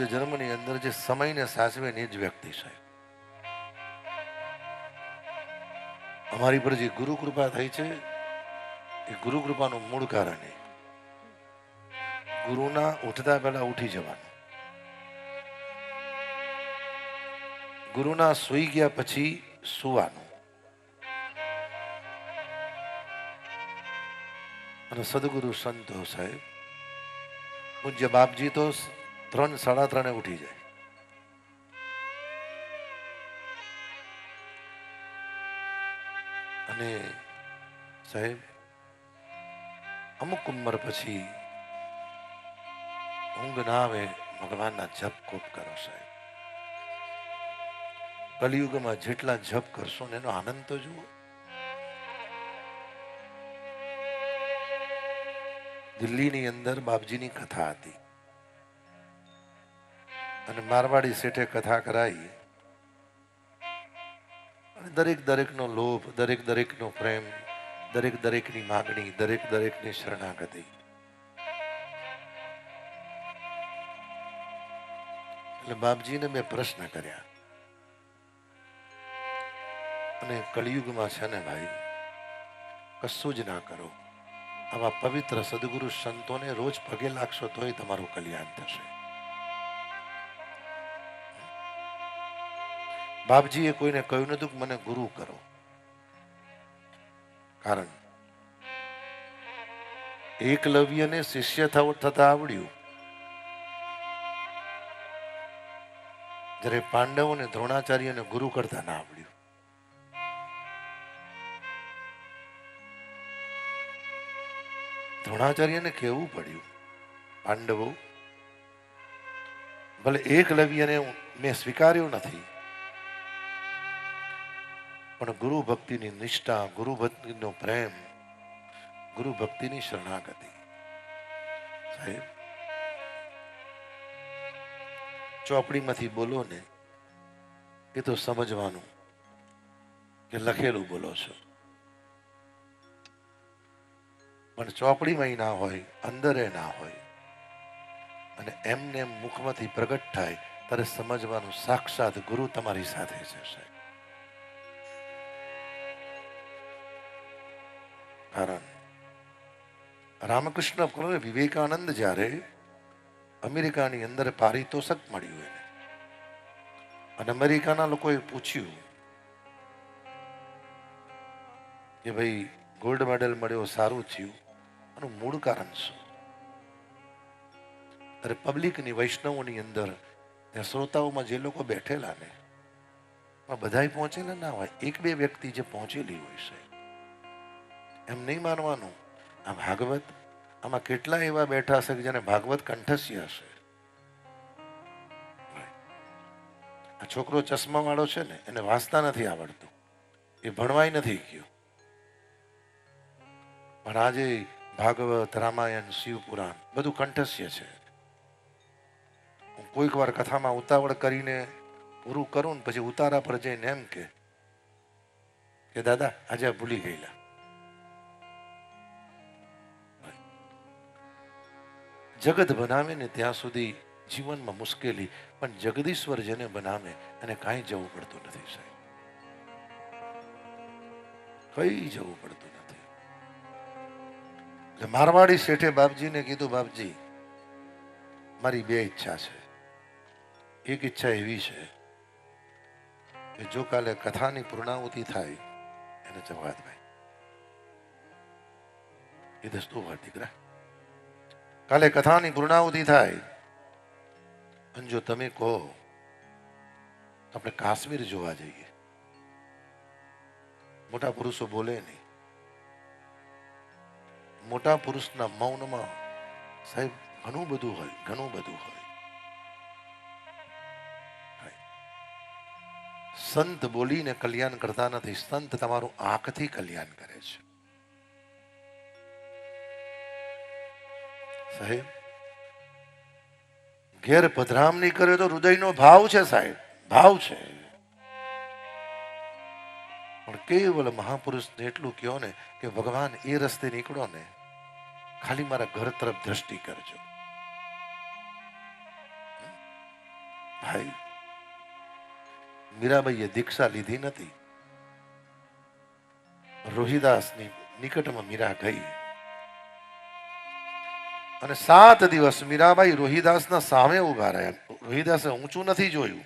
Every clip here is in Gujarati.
મનુષ્ય જન્મની અંદર જે સમયને સાચવે એ જ વ્યક્તિ છે. અમારી પર જે ગુરુ કૃપા થઈ છે, એ ગુરુ કૃપાનું મૂળ કારણ એ. ગુરુના ઉઠતા પહેલા ઉઠી જવાનું. ગુરુના સૂઈ ગયા પછી સુવાનું. અને સદગુરુ સંતો સાહેબ, પૂજ્ય બાપજી તો ત્રણ, સાડા ત્રણે ઉઠી જાય. અને સાહેબ, અમુક ઉંમર પછી ઊંઘ ના આવે, ભગવાનના જપ ખૂબ કરો સાહેબ. કલિયુગમાં જેટલા જપ કરશો ને એનો આનંદ તો જુઓ. દિલ્હીની અંદર બાપજીની કથા હતી. અને મારવાડી શેઠે કથા કરાઈ. અને દરેક દરેકનો લોભ, દરેક દરેકનો પ્રેમ, દરેક દરેકની માગણી, દરેક દરેકની શરણાગતિ. એટલે બાપજીને મેં પ્રશ્ન કર્યા. અને કળિયુગમાં છે ને ભાઈ, કશું જ ના કરો. આવા પવિત્ર સદગુરુ સંતોને રોજ પગે લાગશો તોય તમારું કલ્યાણ થશે. બાપજીએ કોઈને કહ્યું નતું કે મને ગુરુ કરો. કારણ એકલવ્યને શિષ્ય થતા આવડ્યું. જ્યારે પાંડવોને દ્રોણાચાર્યને ગુરુ કરતા ના આવડ્યું. દ્રોણાચાર્યને કહેવું પડ્યું, પાંડવો, ભલે એકલવ્યને મેં સ્વીકાર્યો નથી પણ ગુરુ ભક્તિની નિષ્ઠા, ગુરુ ભક્તિનો પ્રેમ, ગુરુ ભક્તિની શરણાગતિ. સાહેબ, ચોપડીમાંથી બોલો ને, એ તો સમજવાનું કે લખેલું બોલો છો. પણ ચોપડીમાં ના હોય, અંદરે ના હોય, અને એમને એમ મુખમાંથી પ્રગટ થાય, ત્યારે સમજવાનું સાક્ષાત ગુરુ તમારી સાથે છે, સાહેબ. રામકૃષ્ણ કહ્યું વિવેકાનંદ જ્યારે અમેરિકાની અંદર પારિતોષક મળ્યું એને. અને અમેરિકાના લોકોએ પૂછ્યું કે ભાઈ, ગોલ્ડ મેડલ મળ્યો, સારું થયું. આનું મૂળ કારણ શું? ત્યારે પબ્લિકની વૈષ્ણવોની અંદર શ્રોતાઓમાં જે લોકો બેઠેલા ને બધાય પહોંચેલા ના હોય. એક બે વ્યક્તિ જે પહોંચેલી હોય છે એમ નહીં માનવાનું. આ ભાગવત આમાં કેટલા એવા બેઠા હશે કે જેને ભાગવત કંઠસ્ય હશે? આ છોકરો ચશ્મા વાળો છે ને, એને વાંચતા નથી આવડતું. એ ભણવાય નથી ગયો. પણ આજે ભાગવત, રામાયણ, શિવપુરાણ બધું કંઠસ્ય છે. હું કોઈક વાર કથામાં ઉતાવળ કરીને પૂરું કરું ને પછી ઉતારા પર જઈને એમ કે દાદા, આજે ભૂલી ગયેલા. જગત બનાવે ને ત્યાં સુધી જીવનમાં મુશ્કેલી, પણ જગદીશ્વર જેને બનાવે, એને કાંઈ જવું પડતું નથી સાહેબ. કઈ જવું પડતું નથી. એટલે મારવાડી શેઠે બાપજીને કીધું, બાપજી, મારી બે ઈચ્છા છે. એક ઈચ્છા એવી છે કે જો કાલે કથાની પૂર્ણાહુતિ થાય, એને જવાદભાઈ એ દસ્તુ વાર દીકરા. કાલે કથાની પૂર્ણાહુતિ થાય. અને જો તમે કહો, આપણે કાશ્મીર જોવા જઈએ. મોટા પુરુષો બોલે નહીં. મોટા પુરુષના મૌનમાં સાહેબ, ઘણું બધું હોય, ઘણું બધું હોય. સંત બોલીને કલ્યાણ કરતા નથી. સંત તમારું આંખથી કલ્યાણ કરે છે. સાહેબ, ઘેર પધરામણી કરે તો હૃદયનો ભાવ છે સાહેબ, ભાવ છે. પણ કેવલ મહાપુરુષને એટલું કહો ને કે ભગવાન એ રસ્તે નીકળો ને, ખાલી મારા ઘર તરફ દ્રષ્ટિ કરજો. ભાઈ, મીરાબાઈએ દીક્ષા લીધી નથી. રોહિદાસની નિકટમાં મીરા ગઈ. અને સાત દિવસ મીરાબાઈ રોહિદાસના સામે ઊભા રહ્યા. રોહિદાસે ઊંચું નથી જોયું.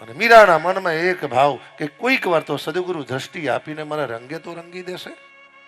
અને મીરાના મનમાં એક ભાવ કે કોઈક વાર તો સદગુરુ દ્રષ્ટિ આપીને મને રંગે તો રંગી દેશે.